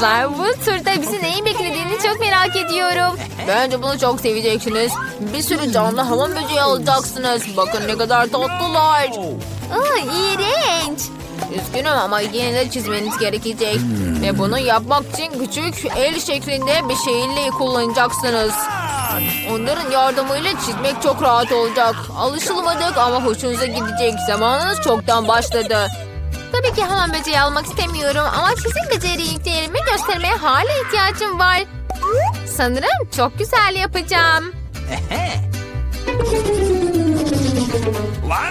Kızlar bu turda bizi neyin beklediğini çok merak ediyorum. Bence bunu çok seveceksiniz. Bir sürü canlı hamam böceği alacaksınız. Bakın ne kadar tatlılar. Aa, iğrenç. Üzgünüm ama yine de çizmeniz gerekecek. Ve bunu yapmak için küçük el şeklinde bir şeyle kullanacaksınız. Onların yardımıyla çizmek çok rahat olacak. Alışılmadık ama hoşunuza gidecek. Zamanınız çoktan başladı. Tabii ki hamam böceği almak istemiyorum ama çizim beceriliklerimi göstermeye hala ihtiyacım var. Sanırım çok güzel yapacağım.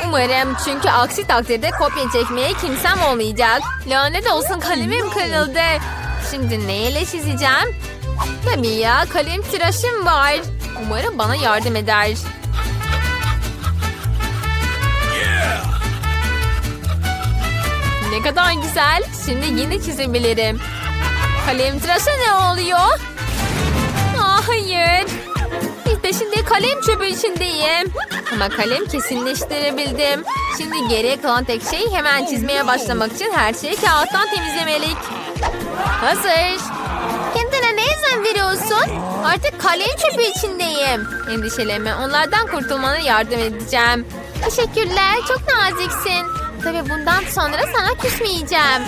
Umarım çünkü aksi takdirde kopya çekmeye kimsem olmayacak. Lanet olsun kalemim kırıldı. Şimdi neyle çizeceğim? Tabii ya kalem tıraşım var. Umarım bana yardım eder. Ne kadar güzel. Şimdi yine çizebilirim. Kalem tıraşı ne oluyor? Ah, hayır. İşte şimdi kalem çöpü içindeyim. Ama kalem kesinleştirebildim. Şimdi geriye kalan tek şey hemen çizmeye başlamak için her şeyi kağıttan temizlemelik. Hazır. Kendine ne izin veriyorsun? Artık kalem çöpü içindeyim. Endişelenme onlardan kurtulmana yardım edeceğim. Teşekkürler çok naziksin. Tabii bundan sonra sana küsmeyeceğim.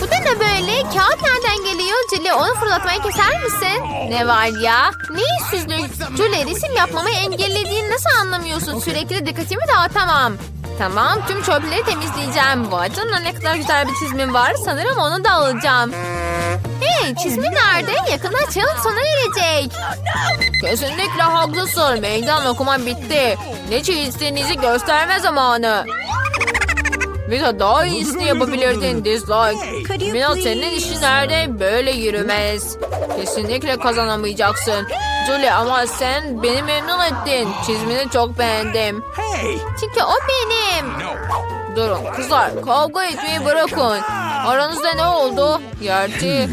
Bu da ne böyle? Kağıt nereden geliyor? Julie onu fırlatmayı keser misin? Ne var ya? Ne yüzsüzlük? Julie resim yapmamı engellediğini nasıl anlamıyorsun? Sürekli dikkatimi dağıtamam. Tamam tüm çöpleri temizleyeceğim. Vay canına ne kadar güzel bir çizimim var. Sanırım onu da alacağım. Hey çizimi nerede? Yakında challenge sona erecek. Kesinlikle haklısın. Meydan okuman bitti. Ne çizdiğinizi gösterme zamanı. De daha iyisini yapabilirdin dislike. Mina senin işin nerede? Böyle yürümez. Kesinlikle kazanamayacaksın. Julie ama sen beni memnun ettin. Çizimini çok beğendim. Çünkü o benim. Durun kızlar kavga etmeyi bırakın. Aranızda ne oldu? Gerçi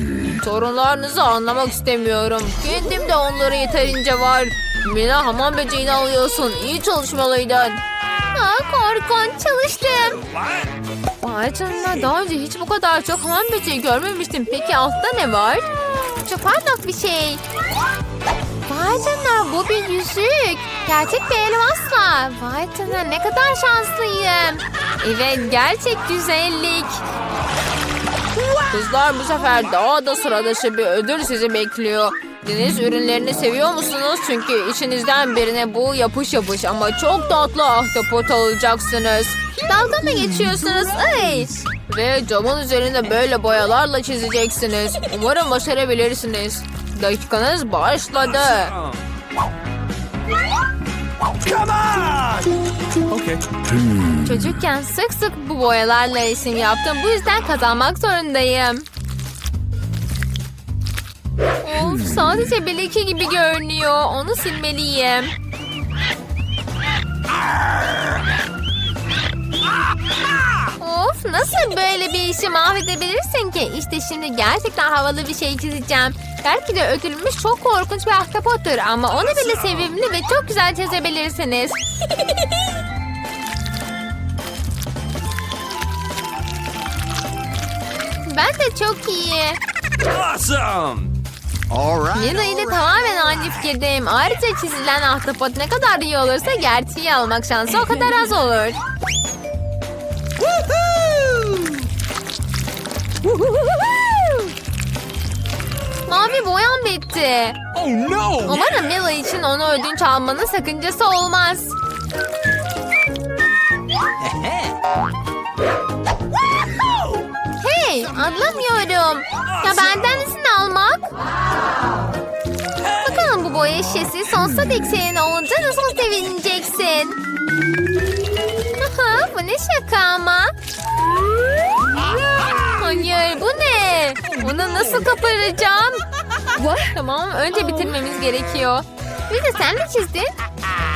sorunlarınızı anlamak istemiyorum. Kendim de onlara yeterince var. Mina hamam böceğini alıyorsun. İyi çalışmalıydın. Aa, korkunç çalıştım. Vay canına daha önce hiç bu kadar çok hamam böceği görmemiştim. Peki altta ne var? Çok parlak bir şey. Vay canına bu bir yüzük. Gerçek bir elmasla. Vay canına ne kadar şanslıyım. Evet gerçek güzellik. Kızlar bu sefer daha da sıra dışı bir ödül sizi bekliyor. Deniz ürünlerini seviyor musunuz? Çünkü içinizden birine bu yapış yapış ama çok tatlı ahtapot alacaksınız. Dalga mı geçiyorsunuz? Ay. Ve camın üzerinde böyle boyalarla çizeceksiniz. Umarım başarabilirsiniz. Dakikanız başladı. Okay. Çocukken sık sık bu boyalarla resim yaptım. Bu yüzden kazanmak zorundayım. Of sadece bir gibi görünüyor. Onu silmeliyim. Of nasıl böyle bir işi mahvedebilirsin ki? İşte şimdi gerçekten havalı bir şey çizeceğim. Belki de ödülmüş çok korkunç bir ahtapottur ama onu bile sevimli ve çok güzel çizebilirsiniz. Ben de çok iyi. Awesome! Nina ile tamamen aynı fikirdeyim. Ayrıca çizilen ahtapot ne kadar iyi olursa gerçeği almak şansı o kadar az olur. Mavi boyam bitti. Oh no! Umarım Mila için onu ödünç almanın sakıncası olmaz. Hey anlamıyorum. Ya benden izin almak? Boya şişesi sonsuza dek senin olunca nasıl sevineceksin? Aha, bu ne şaka ama? Hayır bu ne? Bunu nasıl kaparacağım? Tamam önce bitirmemiz gerekiyor. Bir de sen mi çizdin?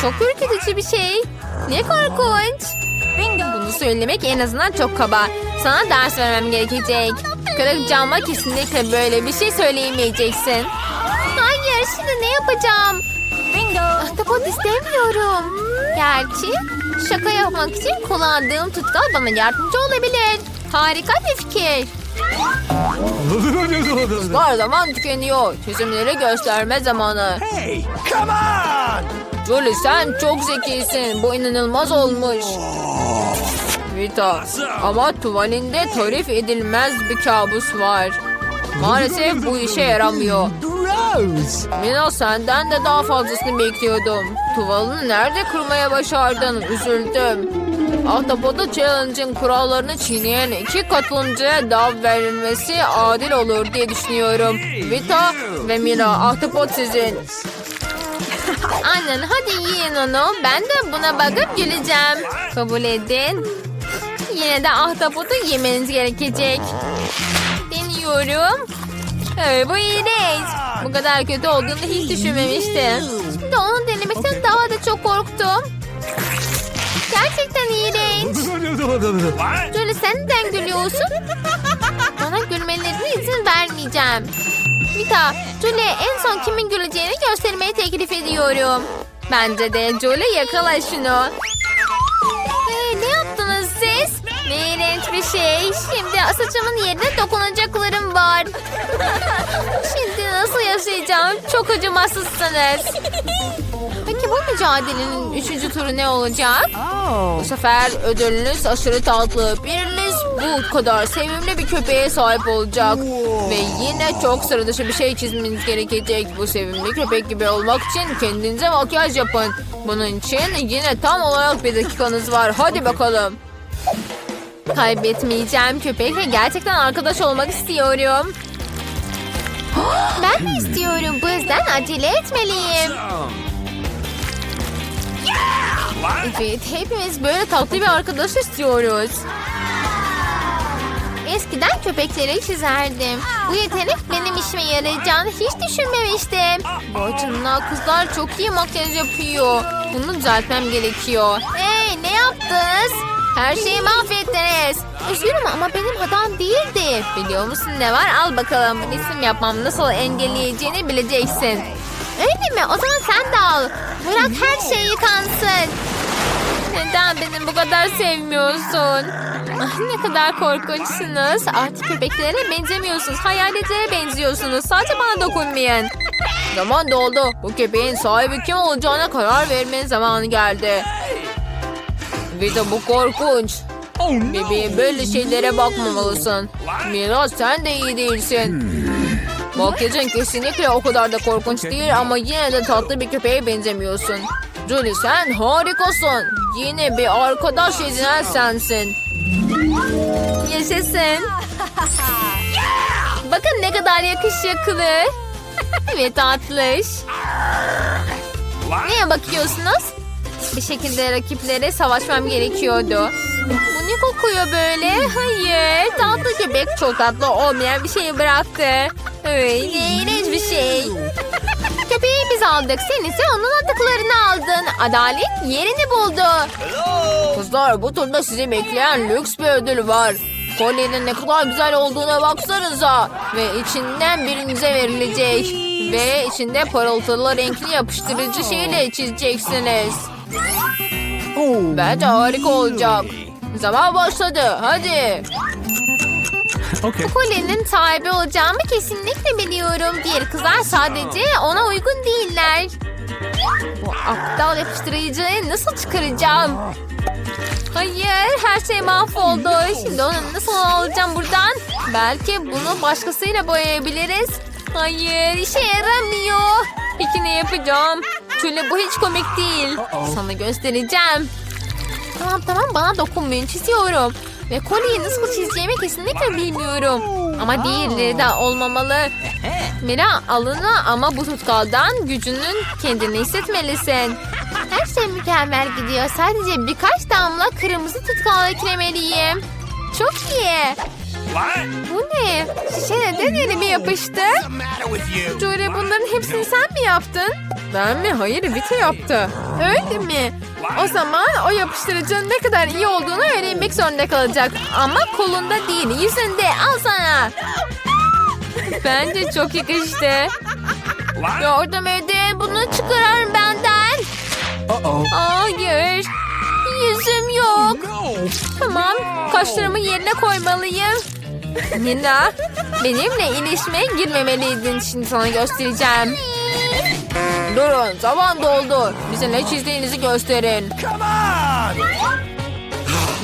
Çok ürkütücü bir şey. Ne korkunç. Bunu söylemek en azından çok kaba. Sana ders vermem gerekecek. Kırık cama kesinlikle böyle bir şey söyleyemeyeceksin. Hayır şimdi ne yapacağım? Ahtapot istemiyorum. Gerçi şaka yapmak için kullandığım tutkal bana yardımcı olabilir. Harika bir fikir. Her zaman tükeniyor. Çizimleri gösterme zamanı. hey, come on! Julie sen çok zekisin. Bu inanılmaz olmuş. Vita ama tuvalinde tarif edilmez bir kabus var. Maalesef bu işe yaramıyor. Gross! Mina senden de daha fazlasını bekliyordum. Tuvalını nerede kırmaya başardın? Üzüldüm. Ahtapota Challenge'ın kurallarını çiğneyen iki katılımcıya dav verilmesi adil olur diye düşünüyorum. Vita ve Mina, Ahtapot sizin. Aynen hadi yiyin onu. Ben de buna bakıp güleceğim. Kabul edin. Yine de ahtapotu yemeniz gerekecek. Deniyorum. Ee, bu iğrenç. Bu kadar kötü olduğunu hiç düşünmemiştim. Şimdi onu denemekten daha da çok korktum. Gerçekten iğrenç. What? Julie sen neden gülüyorsun? Bana gülmelerine izin vermeyeceğim. Vita, Julie en son kimin güleceğini göstermeyi teklif ediyorum. Bence de Julie yakala şunu. İğrenç bir şey. Şimdi saçımın yerine dokunacaklarım var. Şimdi nasıl yaşayacağım? Çok acımasızsınız. Peki bu mücadelenin üçüncü turu ne olacak? Bu sefer ödülünüz aşırı tatlı. Biriniz bu kadar sevimli bir köpeğe sahip olacak. Ve yine çok sıra dışı bir şey çizmeniz gerekecek. Bu sevimli köpek gibi olmak için kendinize makyaj yapın. Bunun için yine tam olarak bir dakikanız var. Hadi bakalım. Kaybetmeyeceğim köpekle gerçekten arkadaş olmak istiyorum. Ben de istiyorum. Bu yüzden acele etmeliyim. Evet, hepimiz böyle tatlı bir arkadaş istiyoruz. Eskiden köpekleri çizerdim. Bu yetenek benim işime yarayacağını hiç düşünmemiştim. Canına kızlar çok iyi makyaj yapıyor. Bunu düzeltmem gerekiyor. Hey ne yaptınız? Her şeyi mahvettiniz. Üzgünüm ama benim hatam değildi. Biliyor musun ne var? Al bakalım. Resim yapmam nasıl engelleyeceğini bileceksin. Öyle mi? O zaman sen de al. Bırak her şey yıkansın. Neden beni bu kadar sevmiyorsun? Ah, ne kadar korkunçsunuz. Artık köpeklere benzemiyorsunuz. Hayaletlere benziyorsunuz. Sadece bana dokunmayın. Zaman doldu. Bu köpeğin sahibi kim olacağına karar vermenin zamanı geldi. Vita bu korkunç. Oh no! Bebeğim böyle şeylere bakmamalısın. Mira sen de iyi değilsin. Makyajın kesinlikle o kadar da korkunç değil ama yine de tatlı bir köpeğe benzemiyorsun. Julie sen harikasın. Yine bir arkadaş edinen sensin. Yaşasın. Bakın ne kadar yakışıklı. Ve tatlış. Neye bakıyorsunuz? Bir şekilde rakiplere savaşmam gerekiyordu. Bu ne kokuyor böyle? Hayır. Tatlı köpek çok tatlı olmayan bir şeyi bıraktı. Ay, ne iğrenç bir şey. Köpeği biz aldık. Sen ise onun atıklarını aldın. Adalet yerini buldu. Kızlar bu turda sizi bekleyen lüks bir ödül var. Kolyenin ne kadar güzel olduğuna baksanıza. Ve içinden birinize verilecek. Ve içinde parıltılı renkli yapıştırıcı şeyle çizeceksiniz. Bence harika olacak. Zaman başladı. Hadi. Okay. Bu kolyenin sahibi olacağımı kesinlikle biliyorum. Diğer kızlar sadece ona uygun değiller. Bu aptal yapıştırıcıyı nasıl çıkaracağım? Hayır, her şey mahvoldu. Şimdi onu nasıl alacağım buradan? Belki bunu başkasıyla boyayabiliriz. Hayır, işe yaramıyor. Peki ne yapacağım? Şöyle bu hiç komik değil. Sana göstereceğim. Tamam tamam bana dokunmayın çiziyorum. Ve kolyeyi nasıl çizeceğimi kesinlikle bilmiyorum. Ama diğerleri de olmamalı. Mira alına ama bu tutkaldan gücünün kendini hissetmelisin. Her şey mükemmel gidiyor. Sadece birkaç damla kırmızı tutkal eklemeliyim. Çok iyi. Bu ne? Şişe neden elime yapıştı? Jory bunların hepsini sen mi yaptın? Ben mi? Hayır Vita yaptı. Öyle mi? O zaman o yapıştırıcının ne kadar iyi olduğunu öğrenmek zorunda kalacak. Ama kolunda değil yüzünde al sana. Bence çok yakıştı. Yardım edin bunu çıkarın benden. Hayır. Yüzüm yok. Tamam kaşlarımı yerine koymalıyım. Nina, benimle ilişmeye girmemeliydin. Şimdi sana göstereceğim. Durun, zaman doldu. Bize ne çizdiğinizi gösterin. Come on!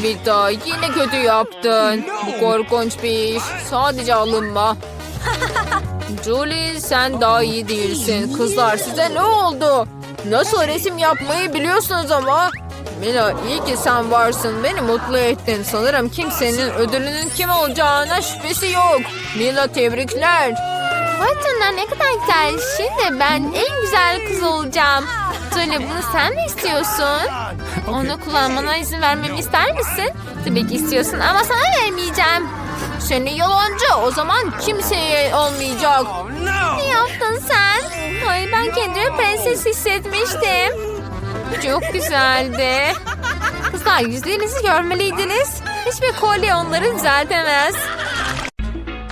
Vita, yine kötü yaptın. Bu korkunç bir iş. Sadece alınma. Julie, sen daha iyi değilsin. Kızlar size ne oldu? Nasıl resim yapmayı biliyorsunuz ama. Mila iyi ki sen varsın. Beni mutlu ettin. Sanırım kimsenin ödülünün kim olacağına şüphesi yok. Mila tebrikler. Vay canına ne kadar güzel. Şimdi ben en güzel kız olacağım. Söyle bunu sen mi istiyorsun? Onu kullanmana izin vermemi ister misin? Tabii ki istiyorsun ama sana vermeyeceğim. Seni yalancı. O zaman kimseye olmayacak. Oh! Ne yaptın sen? Ay ben kendimi prenses hissetmiştim. Çok güzeldi. Kızlar yüzlerinizi görmeliydiniz. Hiçbir kolye onları düzeltemez.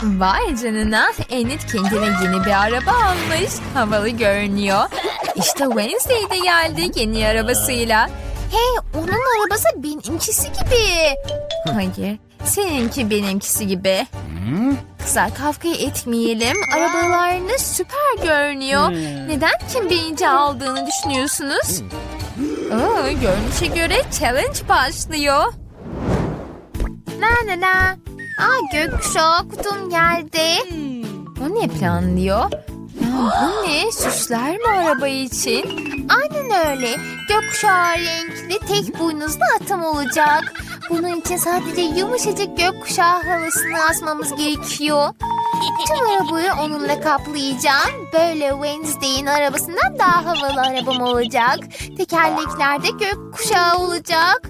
Vay canına Enid kendine yeni bir araba almış. Havalı görünüyor. İşte Wednesday de geldi yeni arabasıyla. Hey onun arabası benimkisi gibi. Hayır seninki benimkisi gibi. Kızlar kavga etmeyelim. Arabalarınız süper görünüyor. Neden kim birinci aldığını düşünüyorsunuz? Oo, görünüşe göre challenge başlıyor. La la la. Aa gökkuşağı kutum geldi. O ne planlıyor? Ya, bu ne? Süsler mi araba için? Aynen öyle. Gökkuşağı renkli tek boynuzlu atam olacak. Bunun için sadece yumuşacık gökkuşağı halısını asmamız gerekiyor. Tüm arabayı onunla kaplayacağım. Böyle Wednesday'in arabasından daha havalı arabam olacak. Tekerleklerde gökkuşağı olacak.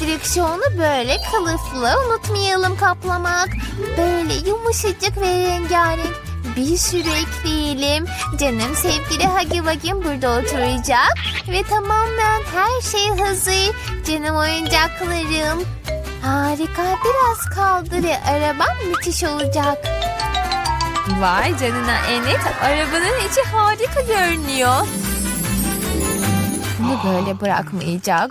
Direksiyonu böyle kılıflı unutmayalım kaplamak. Böyle yumuşacık ve rengarenk. Bir sürü ekleyelim. Canım sevgili Hagi Wagim burada oturacak. Ve tamamen her şey hazır. Canım oyuncaklarım. Harika biraz kaldı ve arabam müthiş olacak. Vay canına Enet arabanın içi harika görünüyor. Bunu böyle bırakmayacak.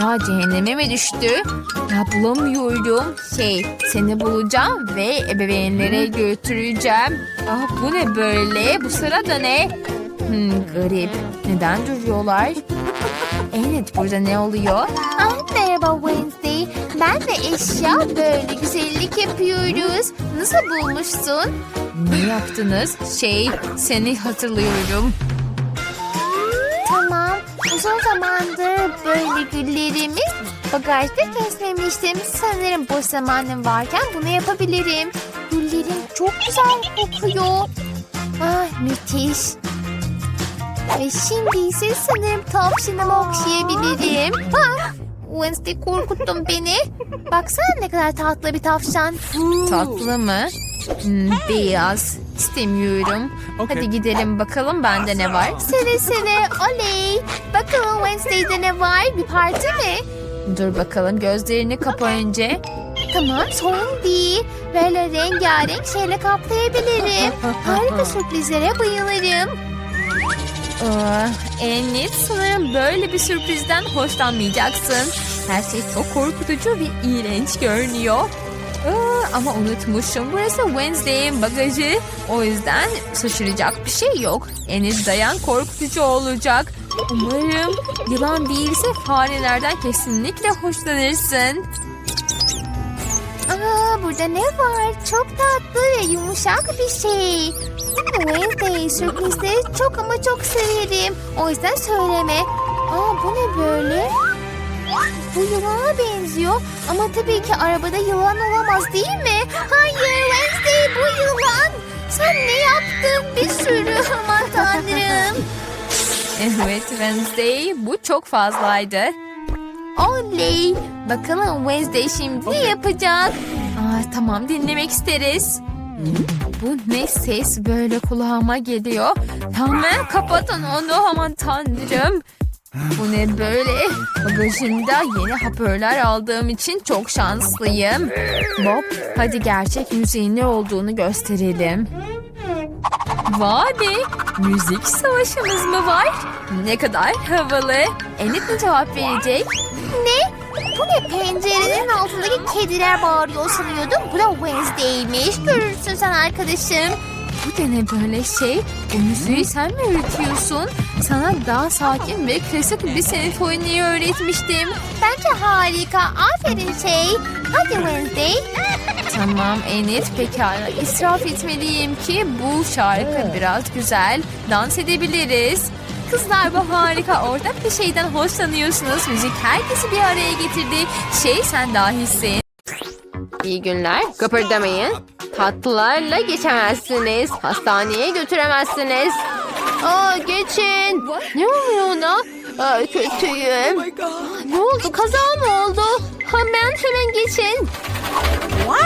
Ya cehenneme mi düştü? Ya bulamıyorum. Şey seni bulacağım ve ebeveynlere götüreceğim. Ah bu ne böyle? Bu sırada ne? Hmm, garip. Neden duruyorlar? Evet burada ne oluyor? Ah, merhaba Wednesday. Ben de eşya böyle güzellik yapıyoruz. Nasıl bulmuşsun? Ne yaptınız? Şey seni hatırlıyorum. Uzun zamandır böyle güllerimiz bagajda kesmemiştim. Sanırım boş zamanım varken bunu yapabilirim. Güllerim çok güzel kokuyor. Ah müthiş. Ve şimdi ise sanırım tavşanımı okşayabilirim. Ha, Wednesday korkuttun beni. Baksana ne kadar tatlı bir tavşan. Tatlı mı? Hmm, beyaz. İstemiyorum. Okey. Hadi gidelim bakalım bende ne var. Seve seve oley. Bakalım Wednesday'de ne var? Bir parti mi? Dur bakalım gözlerini kapa önce. Tamam sorun değil. Böyle rengarenk şeyle kaplayabilirim. Harika sürprizlere bayılırım. Aa, Enlit sanırım böyle bir sürprizden hoşlanmayacaksın. Her şey çok korkutucu ve iğrenç görünüyor. Aa, ama unutmuşum. Burası Wednesday'in bagajı. O yüzden şaşıracak bir şey yok. Enlit dayan korkutucu olacak. Umarım yılan değilse farelerden kesinlikle hoşlanırsın. Aa, burada ne var? Çok tatlı ve yumuşak bir şey. Wednesday sürprizleri çok ama çok severim. O yüzden söyleme. Aa, bu ne böyle? Bu yılana benziyor ama tabii ki arabada yılan olamaz değil mi? Hayır Wednesday bu yılan. Sen ne yaptın bir sürü aman tanrım. Evet Wednesday bu çok fazlaydı. Oley! Bakalım Wednesday şimdi ne yapacak? Aa, tamam dinlemek isteriz. Bu ne ses böyle kulağıma geliyor. Hemen kapatın onu aman tanrım. Bu ne böyle? Bagajımda yeni hoparlör aldığım için çok şanslıyım. Bob hadi gerçek müziğin ne olduğunu gösterelim. Vay be! Müzik savaşımız mı var? Ne kadar havalı. Enid mi cevap verecek? Ne? Bu ne pencerenin altındaki kediler bağırıyor sanıyordum. Bu da Wednesday'miş. Görürsün sen arkadaşım. Bu da ne böyle şey? Bu müziği sen mi öğretiyorsun? Sana daha sakin ve klasik bir senfoniyi öğretmiştim. Bence harika. Aferin şey. Hadi Wednesday. Tamam Enid pekala israf etmeliyim ki bu şarkı biraz güzel. Dans edebiliriz. Kızlar bu harika ortak bir şeyden hoşlanıyorsunuz. Müzik herkesi bir araya getirdi. Şey sen dahisin. İyi günler. Kıpırdamayın. Tatlılarla geçemezsiniz. Hastaneye götüremezsiniz. Aa geçin. Ne oluyor ona? Aa, kötüyüm. Ne oldu? Kaza mı oldu? Hemen hemen geçin.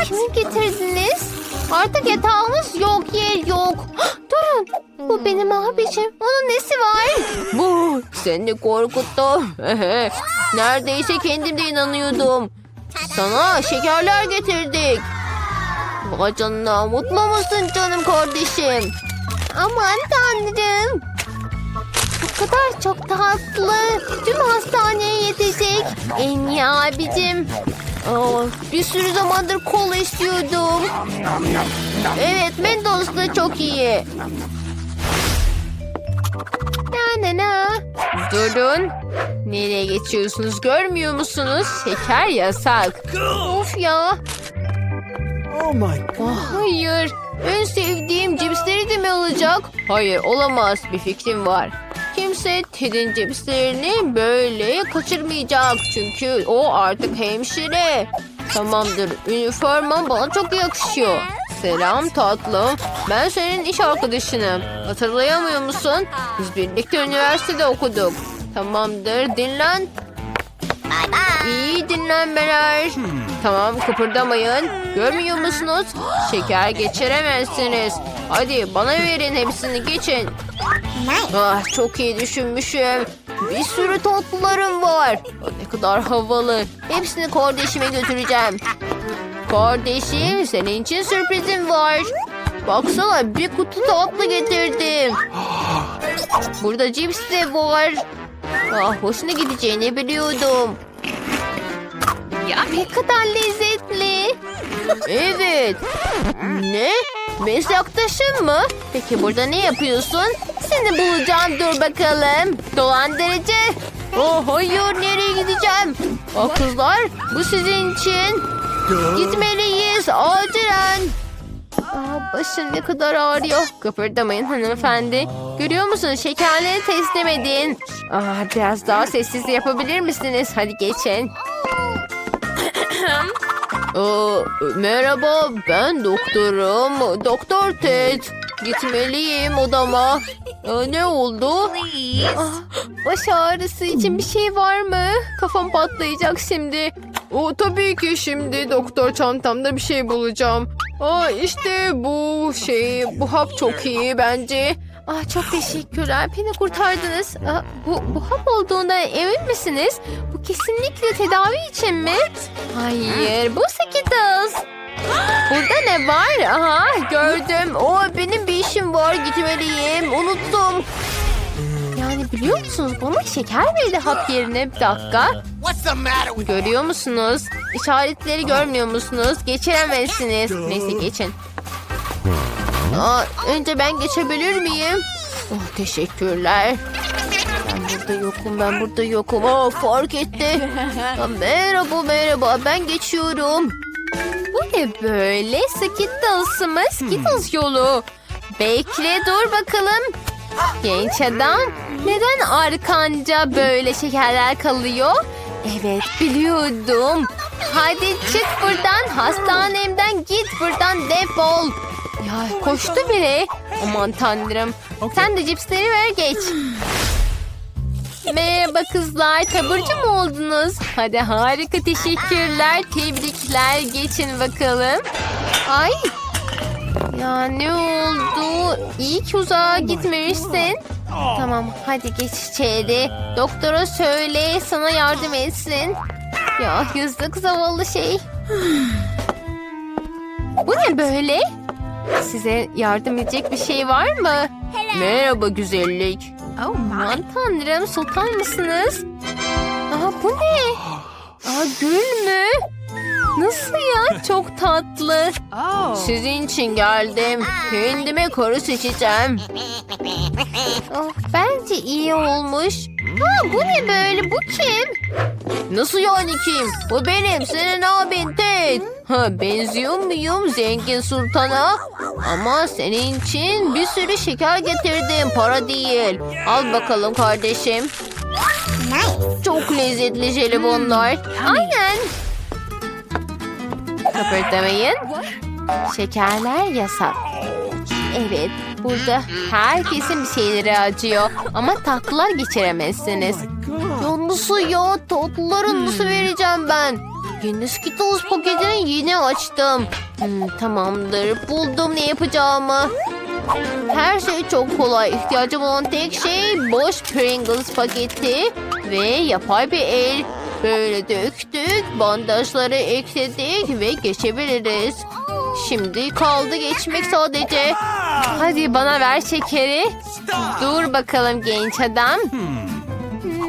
Kimi getirdiniz? Artık yatağımız yok, yer yok. Durun. Bu benim abicim. Onun nesi var? Bu seni korkuttu. Neredeyse kendim de inanıyordum. Sana şekerler getirdik. Vay mutlu musun canım kardeşim? Aman tanrım. Bu kadar çok tatlı. Tüm hastaneye yetecek. En iyi abicim. Aa, bir sürü zamandır kola istiyordum. Evet Mentos da çok iyi. Na. Durun. Nereye geçiyorsunuz görmüyor musunuz? Şeker yasak. Of ya. Oh my god. Hayır. En sevdiğim cipsleri de mi alacak? Hayır olamaz. Bir fikrim var. Kimse Ted'in cipslerini böyle kaçırmayacak. Çünkü o artık hemşire. Tamamdır. Üniformam bana çok yakışıyor. Selam tatlım. Ben senin iş arkadaşınım. Hatırlayamıyor musun? Biz birlikte üniversitede okuduk. Tamamdır dinlen. İyi dinlenmeler. Tamam kıpırdamayın. Görmüyor musunuz? Şeker geçiremezsiniz. Hadi bana verin hepsini geçin. Ah çok iyi düşünmüşüm. Bir sürü tatlılarım var. Ne kadar havalı. Hepsini kardeşime götüreceğim. Kardeşim senin için sürprizim var. Baksana bir kutu tatlı getirdim. Burada cips de var. Ah hoşuna gideceğini biliyordum. Ya ne kadar lezzetli. Evet. Ne? Meslektaşın mı? Peki burada ne yapıyorsun? Seni bulacağım dur bakalım. Dolandırıcı. Oh hayır nereye gideceğim? Ah kızlar bu sizin için. Gitmeliyiz acilen. Aa, başım ne kadar ağrıyor. Kıpırdamayın hanımefendi. Görüyor musunuz şekerleri teslim edin. Aa, biraz daha sessiz yapabilir misiniz? Hadi geçin. Aa, merhaba ben doktorum. Doktor Ted. Gitmeliyim odama. Aa, ne oldu? Ah, baş ağrısı için bir şey var mı? Kafam patlayacak şimdi. O tabii ki şimdi doktor çantamda bir şey bulacağım. Aa işte bu şey bu hap çok iyi bence. Ah çok teşekkürler. Beni kurtardınız. Aa, bu, bu hap olduğuna emin misiniz? Bu kesinlikle tedavi için mi? Hayır bu Skittles. Burada ne var? Aha gördüm. O benim bir işim var gitmeliyim. Unuttum. Yani biliyor musunuz bana şeker verdi hap yerine bir dakika. With Görüyor musunuz? İşaretleri görmüyor musunuz? Geçiremezsiniz. Neyse geçin. Aa, önce ben geçebilir miyim? Oh, teşekkürler. Ben burada yokum, ben burada yokum. Oh, fark etti. Aa, merhaba, merhaba. Ben geçiyorum. Bu ne böyle? Skittles mı? Skittles yolu. Bekle, dur bakalım. Genç adam, neden arkanca böyle şekerler kalıyor? Evet, biliyordum. Hadi çık buradan, hastanemden git buradan defol. Ya koştu biri. Aman tanrım. Sen de cipsleri ver geç. Merhaba kızlar. Taburcu mu oldunuz? Hadi harika teşekkürler. Tebrikler. Geçin bakalım. Ay. Ya ne oldu? İyi ki uzağa gitmemişsin. Tamam hadi geç içeri. Doktora söyle sana yardım etsin. Ya yazık zavallı şey. Bu ne böyle? Size yardım edecek bir şey var mı? Merhaba güzellik. Aman tanrım sultan mısınız? Aa, bu ne? Aa, gül mü? Nasıl ya? Çok tatlı. Sizin için geldim. Kendime karı seçeceğim. Oh, bence iyi olmuş. Ha, bu ne böyle? Bu kim? Nasıl yani kim? Bu benim. Senin abin Ted. Ha, benziyor muyum zengin sultana? Ama senin için bir sürü şeker getirdim. Para değil. Al bakalım kardeşim. Çok lezzetli jelibonlar. Aynen. Kıpırdamayın. Şekerler yasak. Evet, burada herkesin bir şeyleri acıyor. Ama tatlılar geçiremezsiniz. Ya nasıl ya? Tatlıları nasıl vereceğim ben? Yeni Skittles paketini yeni açtım. Hmm, tamamdır, buldum ne yapacağımı. Her şey çok kolay. İhtiyacım olan tek şey boş Pringles paketi ve yapay bir el. Böyle döktük, bandajları ekledik ve geçebiliriz. Şimdi kaldı geçmek sadece. Hadi bana ver şekeri. Dur bakalım genç adam.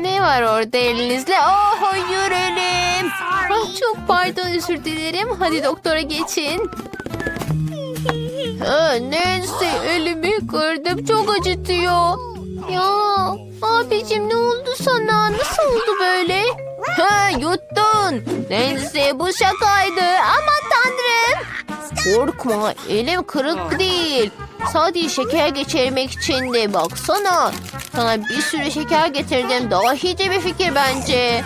Ne var orada elinizle? Oh hayır. Ah, çok pardon özür dilerim. Hadi doktora geçin. Ha, Nancy elimi kırdım çok acıtıyor. Ya abicim ne oldu sana? Nasıl oldu böyle? Ha yuttun. Nancy bu şakaydı. Aman tanrım. Korkma elim kırık değil. Sadece şeker geçirmek içindi. Baksana. Sana bir sürü şeker getirdim. Dahice bir fikir bence.